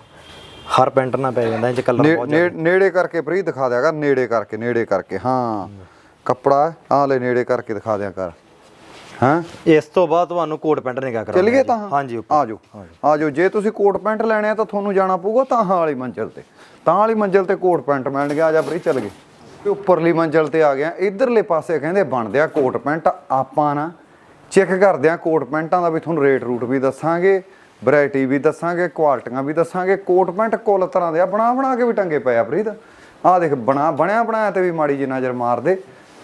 ਹਰ ਪੈਂਟ ਨਾਲ ਪੈ ਜਾਂਦਾ ਇਹ ਚ ਕਲਰ ਬਹੁਤ ਨੇੜੇ ਕਰਕੇ ਪ੍ਰੀਤ ਦਿਖਾ ਦਿਆ ਕਰ ਨੇੜੇ ਕਰਕੇ ਨੇੜੇ ਕਰਕੇ ਹਾਂ। ਕੱਪੜਾ ਆਹ ਲੈ ਨੇੜੇ ਕਰਕੇ ਦਿਖਾ ਦਿਆ ਕਰ ਹਾਂ? ਇਸ ਤੋਂ ਬਾਅਦ ਤੁਹਾਨੂੰ ਕੋਟ ਪੈਂਟ ਨਿਗਾ ਕਰਾਂਗੇ ਚੱਲੀਏ ਤਾਂ? ਹਾਂਜੀ। ਆ ਜਾਓ ਆ ਜਾਓ। ਜੇ ਤੁਸੀਂ ਕੋਟ ਪੈਂਟ ਲੈਣੇ ਆ ਤਾਂ ਤੁਹਾਨੂੰ ਜਾਣਾ ਪਊਗਾ ਤਾਂ ਵਾਲੀ ਮੰਜ਼ਲ ਤੇ। ਤਾਂ ਵਾਲੀ ਮੰਜ਼ਲ ਤੇ ਕੋਟ ਪੈਂਟ ਮਿਲਣਗੇ। ਆ ਜਾ ਪ੍ਰੀਤ ਚੱਲ ਗਏ। ਤੇ ਉੱਪਰਲੀ ਮੰਜ਼ਲ ਤੇ ਆ ਗਿਆ। ਇਧਰਲੇ ਪਾਸੇ ਕਹਿੰਦੇ ਬਣਦੇ ਕੋਟ ਪੈਂਟ, ਆਪਾਂ ਨਾ ਚੈੱਕ ਕਰਦੇ ਆ ਕੋਟ ਪੈਂਟਾਂ ਦਾ ਵੀ ਤੁਹਾਨੂੰ ਰੇਟ ਰੂਟ ਵੀ ਦੱਸਾਂਗੇ, ਵੈਰਾਈਟੀ ਵੀ ਦੱਸਾਂਗੇ, ਕੁਆਲਟੀਆਂ ਵੀ ਦੱਸਾਂਗੇ। ਕੋਟ ਪੈਂਟ ਕੁੱਲ ਤਰ੍ਹਾਂ ਦੇ ਆ, ਬਣਾ ਬਣਾ ਕੇ ਵੀ ਟੰਗੇ ਪਏ ਆ ਪ੍ਰੀਤ। ਆ ਦੇਖ, ਬਣਾ ਬਣਿਆ ਬਣਾਇਆ ਤੇ ਵੀ ਮਾੜੀ ਜੀ ਨਜ਼ਰ ਮਾਰਦੇ।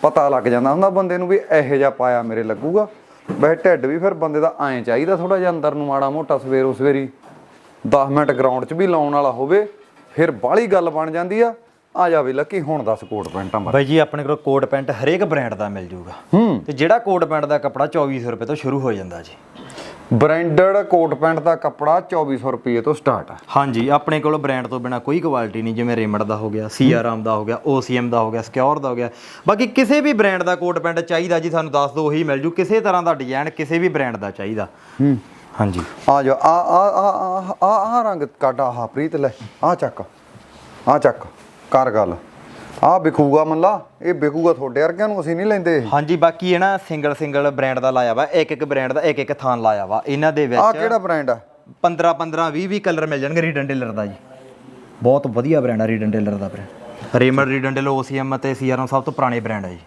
ਪਤਾ ਲੱਗ ਜਾਂਦਾ ਹੁੰਦਾ ਬੰਦੇ ਨੂੰ ਵੀ ਇਹੋ ਜਿਹਾ ਪਾਇਆ ਮੇਰੇ ਲੱਗੂਗਾ। ਵੈਸੇ ਢਿੱਡ ਵੀ ਫਿਰ ਬੰਦੇ ਦਾ ਐਂ ਚਾਹੀਦਾ ਥੋੜਾ ਜਿਹਾ ਅੰਦਰ ਨੂੰ ਮਾੜਾ ਮੋਟਾ ਸਵੇਰੋਂ ਸਵੇਰੀ। 10 ਮਿੰਟ ਗਰਾਊਂਡ 'ਚ ਵੀ ਲਾਉਣ ਵਾਲਾ ਹੋਵੇ, ਫਿਰ ਬਾਹਲੀ ਗੱਲ ਬਣ ਜਾਂਦੀ ਆ। ਆ ਜਾ ਵੀ ਲੱਕੀ ਹੁਣ ਦੱਸ ਕੋਟ ਪੈਂਟਾਂ ਬਾਰੇ। ਬਾਈ ਜੀ ਆਪਣੇ ਕੋਲ ਕੋਟ ਪੈਂਟ ਹਰੇਕ ਬ੍ਰਾਂਡ ਦਾ ਮਿਲ ਜਾਊਗਾ ਹੂੰ। ਤੇ ਜਿਹੜਾ ਕੋਟ ਪੈਂਟ ਦਾ ਕੱਪੜਾ 2400 ਰੁਪਏ ਤੋਂ ਸ਼ੁਰੂ ਹੋ ਜਾਂਦਾ ਜੀ। ਬ੍ਰਾਂਡਡ ਕੋਟ ਪੈਂਟ ਦਾ ਕੱਪੜਾ 2400 ਰੁਪਏ ਤੋਂ ਸਟਾਰਟ ਆ। ਹਾਂਜੀ ਆਪਣੇ ਕੋਲ ਬ੍ਰਾਂਡ ਤੋਂ ਬਿਨਾ ਕੋਈ ਕੁਆਲਿਟੀ ਨਹੀਂ ਜਿਵੇਂ ਰੇਮੰਡ ਦਾ ਹੋ ਗਿਆ ਸੀਆਰਐਮ ਦਾ ਹੋ ਗਿਆ OCM ਦਾ ਹੋ ਗਿਆ ਸਿਕਿਉਰ ਦਾ ਹੋ ਗਿਆ। ਬਾਕੀ ਕਿਸੇ ਵੀ ਬ੍ਰਾਂਡ ਦਾ ਕੋਟ ਪੈਂਟ ਚਾਹੀਦਾ ਜੀ ਸਾਨੂੰ ਦੱਸ ਦਿਓ ਉਹੀ ਮਿਲ ਜੂ। ਕਿਸੇ ਤਰ੍ਹਾਂ ਦਾ ਡਿਜ਼ਾਈਨ ਕਿਸੇ ਵੀ ਬ੍ਰਾਂਡ ਦਾ ਚਾਹੀਦਾ। ਹੂੰ। ਹਾਂਜੀ। ਆ ਜਾ ਆ ਆ ਆ ਆ- ਰੰਗ ਕੱਢ ਆ ਪ੍ਰੀਤ ਲੈ ਆ ਚੱਕ ਆ ਚੱਕ। ਕਰ ਗੱਲ। ਆ ਵਿਕੂਗਾ ਮੱਲਾ ਇਹ ਵਿਕੂਗਾ ਤੁਹਾਡੇ ਵਰਗਿਆਂ ਨੂੰ ਅਸੀਂ ਨਹੀਂ ਲੈਂਦੇ। ਹਾਂਜੀ ਬਾਕੀ ਇਹ ਨਾ ਸਿੰਗਲ ਸਿੰਗਲ ਬ੍ਰਾਂਡ ਦਾ ਲਾਇਆ ਵਾ ਇੱਕ ਇੱਕ ਬ੍ਰਾਂਡ ਦਾ ਇੱਕ ਇੱਕ ਥਾਨ ਲਾਇਆ ਵਾ ਇਹਨਾਂ ਦੇ ਆ ਵਿੱਚ ਕਿਹੜਾ ਬ੍ਰਾਂਡ ਆ? 15 15 20 20 ਕਲਰ ਮਿਲ ਜਾਣਗੇ ਰੀਡਨ ਟੇਲਰ ਦਾ ਜੀ। ਬਹੁਤ ਵਧੀਆ ਬ੍ਰਾਂਡ ਆ Reid and Taylor the brand Raymond Reid and Taylor OCM ਅਤੇ ਸੀਆਰਐਮ ਸਭ ਤੋਂ ਪੁਰਾਣੇ ਬ੍ਰਾਂਡ ਆ ਜੀ।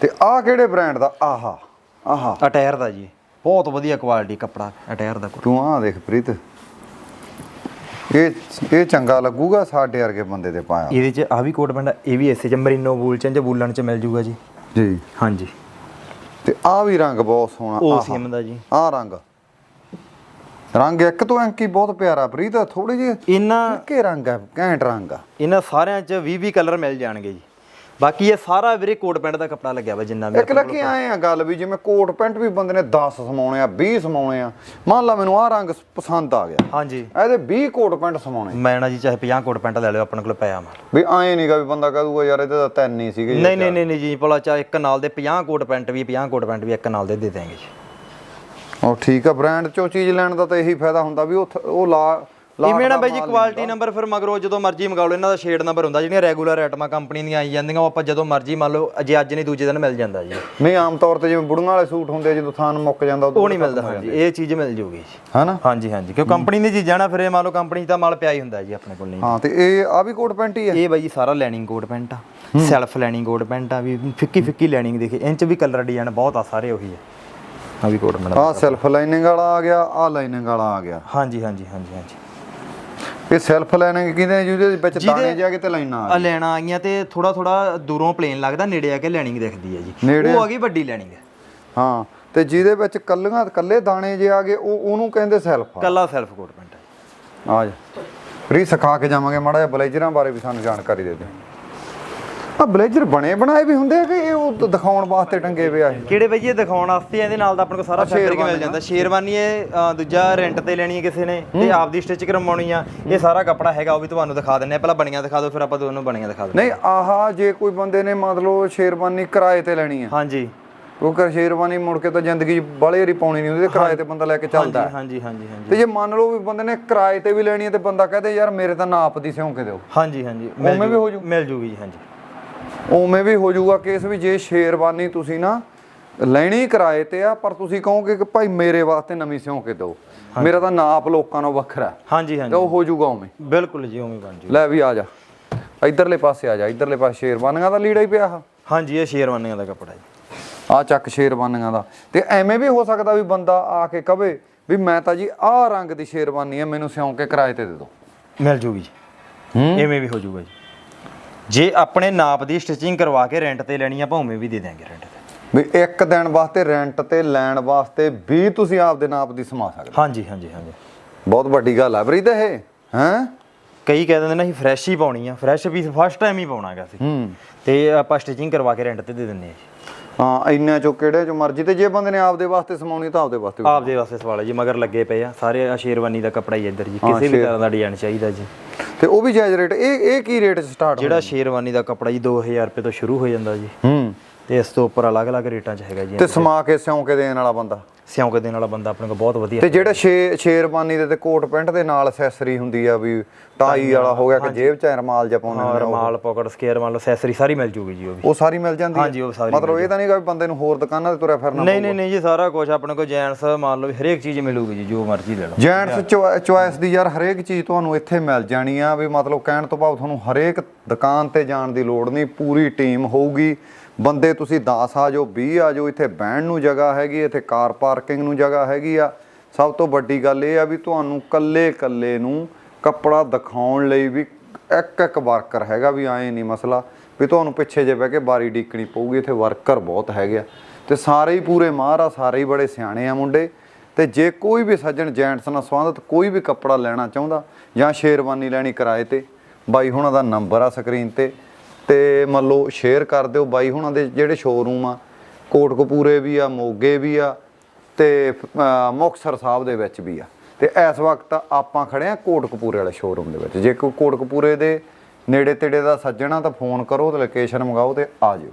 ਤੇ ਆ ਕਿਹੜੇ ਬ੍ਰਾਂਡ ਦਾ? ਆਹਾ ਆਹਾ। ਅਟਾਇਰ ਦਾ ਜੀ। ਬਹੁਤ ਵਧੀਆ ਕੁਆਲਿਟੀ ਕੱਪੜਾ ਅਟਾਇਰ ਦਾ ਤੂੰ ਆ ਦੇਖ ਪ੍ਰੀਤ ਇਹ ਇਹ ਚੰਗਾ ਲੱਗੂਗਾ ਸਾਡੇ ਵਰਗੇ ਬੰਦੇ ਦੇ ਪਾਇਆ। ਇਹਦੇ ਚ ਆ ਵੀ ਕੋਟ ਆ, ਇਹ ਵੀ ਇਸੇ ਚ ਮਰੀਨੋ ਵੂਲ ਚ ਜਾਂ ਵੂਲਨ ਚ ਮਿਲ ਜੂਗਾ ਜੀ। ਜੀ। ਹਾਂਜੀ। ਤੇ ਆ ਵੀ ਰੰਗ ਬਹੁਤ ਸੋਹਣਾ। OCM ਦਾ ਜੀ। ਆ ਰੰਗ। ਰੰਗ ਇੱਕ ਤੋਂ ਅੰਕੀ ਬਹੁਤ ਪਿਆਰਾ ਪ੍ਰੀਤ ਥੋੜੇ ਜਿਹੇ ਇਹਨਾਂ ਹਲਕੇ ਰੰਗ ਆ ਘੈਂਟ ਰੰਗ ਆ। ਇਹਨਾਂ ਸਾਰਿਆਂ ਚ 20 20 ਕਲਰ ਮਿਲ ਜਾਣਗੇ ਜੀ। ਬਾਕੀ ਇਹ ਸਾਰਾ ਵੀਰੇ ਕੋਟ ਪੈਂਟ ਦਾ ਕੱਪੜਾ ਲੱਗਿਆ ਵਾ ਜਿੰਨਾ ਵੀ ਇੱਕ ਲੱਕੀ ਆਏ ਆ ਗੱਲ ਵੀ ਜਿਵੇਂ ਕੋਟ ਪੈਂਟ ਵੀ ਬੰਦੇ ਨੇ 10 ਸਮਾਉਣੇ ਆ 20 ਸਮਾਉਣੇ ਆ ਮੰਨ ਲਾ ਮੈਨੂੰ ਆ ਰੰਗ ਪਸੰਦ ਆ ਗਿਆ। ਹਾਂਜੀ। ਇਹਦੇ 20 ਕੋਟ ਪੈਂਟ ਸਮਾਉਣੇ। ਮੈਂ ਨਾ ਜੀ ਚਾਹੇ 50 ਕੋਟ ਪੈਂਟ ਲੈ ਲਿਓ ਆਪਣੇ ਕੋਲ ਪਿਆ ਮਾਲ ਵੀ ਆਏ ਨਹੀਂਗਾ ਵੀ ਬੰਦਾ ਕਹੂਗਾ ਯਾਰ ਇਹਦੇ ਤਾਂ ਤਿੰਨ ਹੀ ਸੀਗੇ ਨਹੀਂ ਨਹੀਂ ਨਹੀਂ ਨਹੀਂ ਜੀ ਭਲਾ ਚਾ ਇੱਕ ਨਾਲ ਦੇ 50 ਕੋਟ ਪੈਂਟ ਵੀ 50 ਕੋਟ ਪੈਂਟ ਵੀ ਇੱਕ ਨਾਲ ਦੇ ਦੇ ਦੇਾਂਗੇ ਜੀ। ਉਹ ਠੀਕ ਆ ਬ੍ਰਾਂਡ ਚੋਂ ਚੀਜ਼ ਲੈਣ ਦਾ ਤਾਂ ਇਹੀ ਫਾਇਦਾ ਹੁੰਦਾ ਵੀ ਉਹ ਉਹ ਲਾ ਇਵੇਂ ਨਾ ਬਾਈ ਜੀ ਕੁਆਲਿਟੀ ਨੰਬਰ ਫਿਰ ਮਗਰੋਂ ਜਦੋਂ ਮਰਜ਼ੀ ਮੰਗਾ ਲਓ ਇਹਨਾਂ ਦਾ ਸ਼ੇਡ ਨੰਬਰ ਹੁੰਦਾ ਜਿਹੜੀਆਂ ਰੈਗੂਲਰ ਆਈਟਮਾਂ ਕੰਪਨੀ ਦੀਆਂ ਆਈ ਜਾਂਦੀਆਂ ਉਹ ਆਪਾਂ ਜਦੋਂ ਮਰਜ਼ੀ ਮੰਨ ਲਓ ਜੇ ਅੱਜ ਨਹੀਂ ਦੂਜੇ ਦਿਨ ਮਿਲ ਜਾਂਦਾ ਜੀ। ਨਹੀਂ ਆਮ ਤੌਰ ਤੇ ਜਿਵੇਂ ਬੁੜੀਆਂ ਵਾਲੇ ਸੂਟ ਹੁੰਦੇ ਜਦੋਂ ਥਾਨ ਮੁੱਕ ਜਾਂਦਾ ਉਹ ਨਹੀਂ ਮਿਲਦਾ ਹਾਂਜੀ ਇਹ ਚੀਜ਼ ਮਿਲ ਜੂਗੀ ਜੀ। ਹਨਾ? ਹਾਂਜੀ ਹਾਂਜੀ ਕਿਉਂ ਕੰਪਨੀ ਦੀ ਚੀਜ਼ਾਂ ਨਾ ਫਿਰ ਇਹ ਮੰਨ ਲਓ ਕੰਪਨੀ ਦਾ ਮਾਲ ਪਿਆ ਹੀ ਹੁੰਦਾ ਜੀ ਆਪਣੇ ਕੋਲ ਨਹੀਂ। ਹਾਂ ਤੇ ਇਹ ਆ ਵੀ ਕੋਟ ਪੈਂਟ ਹੀ ਆ? ਇਹ ਬਾਈ ਜੀ ਸਾਰਾ ਲੈਨਿੰਗ ਕੋਟ ਪੈਂਟ ਆ ਸੈਲਫ ਲੈਨਿੰਗ ਕੋਟ ਪੈਂਟ ਆ ਵੀ ਫਿੱਕੀ ਫਿੱਕੀ ਲੈਨਿੰਗ ਦੇਖੇ ਇੰਚ ਵੀ ਕਲਰ ਡਿਜ਼ਾਈਨ ਬਹੁਤ ਆ ਸਾਰੇ ਉਹੀ ਆ। ਆ ਵੀ ਕੋਟ ਪੈਂਟ ਆ ਸੈਲਫ ਲਾਈਨਿੰਗ ਵਾਲਾ ਆ ਗਿਆ ਆ ਲਾਈਨਿੰਗ ਵਾਲਾ ਆ ਗਿਆ। ਹਾਂਜੀ ਹਾਂਜੀ ਹਾਂਜੀ ਹਾਂਜੀ। ਇਹ ਸੈਲਫ ਲਾਈਨਿੰਗ ਕਿਹਦੇ ਜਿਹਦੇ ਵਿੱਚ ਦਾਣੇ ਜਾ ਕੇ ਤੇ ਲਾਈਨਾਂ ਆ ਲੈਣਾ ਆਈਆਂ ਤੇ ਥੋੜਾ ਥੋੜਾ ਦੂਰੋਂ ਪਲੇਨ ਲੱਗਦਾ ਨੇੜੇ ਆ ਕੇ ਲੈਨਿੰਗ ਦਿਖਦੀ ਹੈ ਜੀ। ਉਹ ਆ। ਗਈ ਵੱਡੀ ਲੈਨਿੰਗ ਹਾਂ ਤੇ ਜਿਹਦੇ ਵਿੱਚ ਕੱਲੀਆਂ ਕੱਲੇ ਦਾਣੇ ਜੇ ਆ ਗਏ ਉਹ ਉਹਨੂੰ ਕਹਿੰਦੇ ਸੈਲਫ ਕੱਲਾ ਸੈਲਫ ਕੋਟ ਪੈਂਟ ਆ ਜਾ। ਫਰੀ ਸਿਖਾ ਕੇ ਜਾਵਾਂਗੇ ਮਾੜਾ ਜਿਹਾ ਬਲੇਜਰਾਂ ਬਾਰੇ ਵੀ ਸਾਨੂੰ ਜਾਣਕਾਰੀ ਦੇ ਦੇ ਆ ਬਲੇਜਰ ਬਣੇ ਬਣਾਏ ਵੀ ਹੁੰਦੇ ਆ ਕਿ ਇਹ ਉਹ ਦਿਖਾਉਣ ਵਾਸਤੇ ਟੰਗੇ ਪਿਆ ਇਹ? ਕਿਹੜੇ ਬਈ ਇਹ ਦਿਖਾਉਣ ਵਾਸਤੇ ਇਹਦੇ ਨਾਲ ਦਾ ਆਪਣੇ ਕੋਲ ਸਾਰਾ ਫੈਬਰਿਕ ਮਿਲ ਜਾਂਦਾ। ਸ਼ੇਰਵਾਨੀ ਇਹ ਅ, ਦੂਜਾ ਰੈਂਟ ਤੇ ਲੈਣੀ ਹੈ ਕਿਸੇ ਨੇ ਤੇ ਆਪਦੀ ਸਟਿਚ ਕਰਵਾਉਣੀ ਆ। ਇਹ ਸਾਰਾ ਕੱਪੜਾ ਹੈਗਾ ਉਹ ਵੀ ਤੁਹਾਨੂੰ ਦਿਖਾ ਦਿੰਨੇ ਆ। ਪਹਿਲਾਂ ਬਣੀਆਂ ਦਿਖਾ ਦਿਓ ਫਿਰ ਆਪਾਂ ਤੁਹਾਨੂੰ ਬਣੀਆਂ ਦਿਖਾ ਦਿੰਦੇ ਨਹੀਂ ਆਹਾ ਜੇ ਕੋਈ ਬੰਦੇ ਨੇ ਮਤਲਬ ਸ਼ੇਰਵਾਨੀ ਕਿਰਾਏ ਤੇ ਲੈਣੀ ਆ। ਹਾਂਜੀ। ਉਹ ਕਰ ਸ਼ੇਰਵਾਨੀ ਮੁੜ ਕੇ ਤਾਂ ਜ਼ਿੰਦਗੀ 'ਚ ਬਾਲੇ ਵਾਰੀ ਪਾਉਣੀ ਨਹੀਂ ਹੁੰਦੀ ਤੇ ਕਿਰਾਏ ਤੇ ਬੰਦਾ ਲੈ ਕੇ ਚੱਲਦਾ ਹੈ। ਹਾਂਜੀ ਹਾਂਜੀ ਹਾਂਜੀ ਤੇ ਜੇ ਮੰਨ ਲਓ ਵੀ ਬੰਦੇ ਨੇ ਕਿਰਾਏ ਤੇ ਵੀ ਲੈਣੀ ਹੈ ਤੇ ਬੰਦਾ ਕਹਦੇ ਯਾਰ ਮੇਰੇ ਤਾਂ ਨਾਪ ਦੀ ਸਿਉਂ ਕੇ ਦਿਓ। ਹਾਂਜੀ ਹਾਂਜੀ ਉਵੇਂ ਵੀ ਹੋ ਜੂ। ਮਿਲ ਜੂਗੀ ਜੀ ਹਾਂਜੀ। ਉਵੇਂ ਵੀ ਹੋ ਜਾਊਗਾ ਕੇਸ ਵੀ ਜੇ ਸ਼ੇਰਵਾਨੀ ਤੁਸੀਂ ਨਾ ਲੈਣੀ ਕਿਰਾਏ ਤੇ ਆ ਪਰ ਤੁਸੀਂ ਕਹੋਗੇ ਕਿ ਭਾਈ ਮੇਰੇ ਵਾਸਤੇ ਨਵੀਂ ਸਿਉਂ ਕੇ ਦਿਓ। ਮੇਰਾ ਤਾਂ ਨਾਪ ਲੋਕਾਂ ਨਾਲੋਂ ਵੱਖਰਾ। ਹਾਂਜੀ ਤੇ ਹਾਂਜੀ ਉਹ ਹੋ ਜਾਊਗਾ ਉਵੇਂ। ਬਿਲਕੁਲ ਜੀ ਉਵੇਂ ਬਣ ਜੂ ਲੈ ਵੀ ਆ ਜਾ। ਇਧਰਲੇ ਪਾਸੇ ਆ ਜਾ ਇਧਰਲੇ ਪਾਸੇ ਸ਼ੇਰਵਾਨੀਆਂ ਦਾ ਲੀੜਾ ਹੀ ਪਿਆ ਆ ਹਾਂਜੀ ਇਹ ਸ਼ੇਰਵਾਨੀਆਂ ਦਾ ਕੱਪੜਾ ਜੀ। ਆ ਚੱਕ ਸ਼ੇਰਵਾਨੀਆਂ ਦਾ। ਤੇ ਐਵੇਂ ਵੀ ਹੋ ਸਕਦਾ ਵੀ ਬੰਦਾ ਆ ਕੇ ਕਵੇ ਵੀ ਮੈਂ ਤਾਂ ਜੀ ਆਹ ਰੰਗ ਦੀ ਸ਼ੇਰਵਾਨੀ ਹੈ ਮੈਨੂੰ ਸਿਉਂ ਕੇ ਕਿਰਾਏ ਤੇ ਦੇ ਦਿਓ। ਮਿਲ ਜੂਗੀ ਜੀ। ਐਵੇਂ ਵੀ ਹੋ ਜੂਗਾ ਜੀ। ਜੇ ਆਪਣੇ ਨਾਪ ਦੀ ਸਟਿਚਿੰਗ ਕਰਵਾ ਕੇ ਰੈਂਟ ਤੇ ਲੈਣੀ ਆ ਭਾਵੇਂ ਵੀ ਦੇ ਦਿਆਂਗੇ ਰੈਂਟ ਤੇ। ਵੀ ਇੱਕ ਦਿਨ ਵਾਸਤੇ ਰੈਂਟ ਤੇ ਲੈਣ ਵਾਸਤੇ ਵੀ ਤੁਸੀਂ ਆਪਦੇ ਨਾਪ ਦੀ ਸਮਾ ਸਕਦੇ ਹਾਂਜੀ ਹਾਂਜੀ ਹਾਂਜੀ। ਬਹੁਤ ਵੱਡੀ ਗੱਲ ਆ ਬਰੀਦ ਇਹ ਹੈ? ਕਈ ਕਹਿ ਦਿੰਦੇ ਨੇ ਅਸੀਂ ਫਰੈਸ਼ ਹੀ ਪਾਉਣੀ ਆ ਫਰੈਸ਼ ਪੀਸ ਫਸਟ ਟਾਈਮ ਹੀ ਪਾਉਣਾਗਾ ਹੂੰ। ਤੇ ਆਪਾਂ ਸਟਿਚਿੰਗ ਕਰਵਾ ਕੇ ਰੈਂਟ ਤੇ ਦੇ ਦਿੰਦੇ ਆ ਜੀ। ਹਾਂ ਇੰਨਾ ਚੋਂ ਕਿਹੜੇ ਚੋਂ ਮਰਜ਼ੀ ਤੇ ਜੇ ਬੰਦੇ ਨੇ ਆਪਦੇ ਵਾਸਤੇ ਸਮਾਉਣੀ ਤਾਂ ਆਪਦੇ ਵਾਸਤੇ ਵੀ। ਆਪਦੇ ਵਾਸਤੇ ਸਵਾਲ ਹੈ ਜੀ ਮਗਰ ਲੱਗੇ ਪਏ ਆ ਸਾਰੇ ਆ ਸ਼ੇਰਵਾਨੀ ਦਾ ਕੱਪੜਾ ਹੀ ਇੱਧਰ ਜੀ ਕਿਸੇ ਵੀ ਤਰ੍ਹਾਂ ਦਾ ਡਿਜ਼ਾਈਨ ਚਾਹੀਦਾ ਜੀ। ਤੇ ਉਹ ਵੀ ਜਾਇਜ਼ ਰੇਟ ਇਹ ਇਹ ਕੀ ਰੇਟ ਸਟਾਰਟ ਜਿਹੜਾ ਸ਼ੇਰਵਾਨੀ ਦਾ ਕੱਪੜਾ ਜੀ 2000 ਰੁਪਏ ਤੋਂ ਸ਼ੁਰੂ ਹੋ ਜਾਂਦਾ ਜੀ। ਹੂੰ। ਤੇ ਇਸ ਤੋਂ ਉੱਪਰ ਅਲੱਗ-ਅਲੱਗ ਰੇਟਾਂ 'ਚ ਹੈਗਾ ਜੀ। ਤੇ ਸਮਾ ਕੇ ਸਿਉਂ ਕੇ ਦੇਣ ਵਾਲਾ ਬੰਦਾ? ਸਿਉਂਕ ਦੇਣ ਵਾਲਾ ਬੰਦਾ ਆਪਣੇ ਕੋਲ ਬਹੁਤ ਵਧੀਆ ਤੇ ਜਿਹੜਾ ਸ਼ੇ ਸ਼ੇਰਵਾਨੀ ਦੇ ਤੇ ਕੋਟ ਪੈਂਟ ਦੇ ਨਾਲ ਅਸੈਸਰੀ ਹੁੰਦੀ ਆ ਵੀ ਟਾਈ ਵਾਲਾ ਹੋ ਗਿਆ ਕਿ ਜੇਬ ਚ ਰਮਾਲ ਜਾਂ ਪਾਉਂਦੇ ਹਾਂ ਨੇ ਰਮਾਲ ਪਾਕਟ ਸਕੇਅਰ ਮੰਨ ਲਓ ਐਕਸੈਸਰੀ ਸਾਰੀ ਮਿਲ ਜੂਗੀ ਜੀ ਉਹ ਵੀ। ਉਹ ਸਾਰੀ ਮਿਲ ਜਾਂਦੀ ਹੈ ਹਾਂਜੀ, ਉਹ ਸਾਰੀ ਮਤਲਬ ਇਹ ਤਾਂ ਨਹੀਂਗਾ ਵੀ ਬੰਦੇ ਨੂੰ ਹੋਰ ਦੁਕਾਨਾਂ ਤੇ ਤੁਰਿਆ ਫਿਰਨਾ ਨਹੀਂ ਨਹੀਂ ਨਹੀਂ ਜੀ ਸਾਰਾ ਕੁਝ ਆਪਣੇ ਕੋਲ ਜੈਂਟਸ ਮੰਨ ਲਓ ਹਰੇਕ ਚੀਜ਼ ਮਿਲੂਗੀ ਜੀ ਜੋ ਮਰਜ਼ੀ ਲੈ ਲਓ। ਜੈਂਟਸ ਚੁਆਇਸ ਦੀ ਯਾਰ ਹਰੇਕ ਚੀਜ਼ ਤੁਹਾਨੂੰ ਇੱਥੇ ਮਿਲ ਜਾਣੀ ਆ ਵੀ ਮਤਲਬ ਕਹਿਣ ਤੋਂ ਭਾਵ ਤੁਹਾਨੂੰ ਹਰੇਕ ਦੁਕਾਨ ਤੇ ਜਾਣ ਦੀ ਲੋੜ ਨਹੀਂ ਪੂਰੀ ਟੀਮ ਹੋਊਗੀ। ਬੰਦੇ ਤੁਸੀਂ 10 ਆ ਜਾਓ 20 ਆ ਜਾਓ, ਇੱਥੇ ਬਹਿਣ ਨੂੰ ਜਗ੍ਹਾ ਹੈਗੀ ਇੱਥੇ ਕਾਰ ਪਾਰਕਿੰਗ ਨੂੰ ਜਗ੍ਹਾ ਹੈਗੀ ਆ। ਸਭ ਤੋਂ ਵੱਡੀ ਗੱਲ ਇਹ ਆ ਵੀ ਤੁਹਾਨੂੰ ਕੱਲੇ ਕੱਲੇ ਨੂੰ ਕੱਪੜਾ ਦਿਖਾਉਣ ਲਈ ਵੀ ਇੱਕ ਇੱਕ ਵਰਕਰ ਹੈਗਾ ਵੀ ਐਂ ਨਹੀਂ ਮਸਲਾ, ਵੀ ਤੁਹਾਨੂੰ ਪਿੱਛੇ ਜੇ ਬਹਿ ਕੇ ਬਾਰੀ ਡੀਕਣੀ ਪਊਗੀ, ਇੱਥੇ ਵਰਕਰ ਬਹੁਤ ਹੈਗੇ ਆ। ਤੇ ਸਾਰੇ ਹੀ ਪੂਰੇ ਮਾਹਰ ਆ, ਸਾਰੇ ਹੀ ਬੜੇ ਸਿਆਣੇ ਆ ਮੁੰਡੇ। ਤੇ ਜੇ ਕੋਈ ਵੀ ਸੱਜਣ ਜੈਂਟਸ ਨਾਲ ਸੰਬੰਧਿਤ ਕੋਈ ਵੀ ਕੱਪੜਾ ਲੈਣਾ ਚਾਹੁੰਦਾ ਜਾਂ ਸ਼ੇਰਵਾਨੀ ਲੈਣੀ ਕਿਰਾਏ ਤੇ, ਬਾਈ ਹੁਣਾਂ ਦਾ ਨੰਬਰ ਆ ਸਕਰੀਨ ਤੇ। ਤੇ ਮੰਨ ਲਓ ਸ਼ੇਅਰ ਕਰ ਦਿਓ ਬਾਈ ਹੁਣਾਂ ਦੇ ਜਿਹੜੇ ਸ਼ੋਰੂਮ ਆ ਕੋਟਕਪੂਰੇ ਵੀ ਆ ਮੋਗੇ ਵੀ ਆ ਤੇ ਅਹ, ਮੁਕਤਸਰ ਸਾਹਿਬ ਦੇ ਵਿੱਚ ਵੀ ਆ। ਤੇ ਇਸ ਵਕਤ ਆਪਾਂ ਖੜੇ ਆ ਕੋਟਕਪੂਰੇ ਵਾਲੇ ਸ਼ੋਰੂਮ ਦੇ ਵਿੱਚ। ਜੇ ਕੋਈ ਕੋਟਕਪੂਰੇ ਦੇ ਨੇੜੇ ਤੇੜੇ ਦਾ ਸੱਜਣਾ ਤਾਂ ਫੋਨ ਕਰੋ ਤੇ ਲੋਕੇਸ਼ਨ ਮੰਗਾਓ ਤੇ ਆ ਜਿਓ।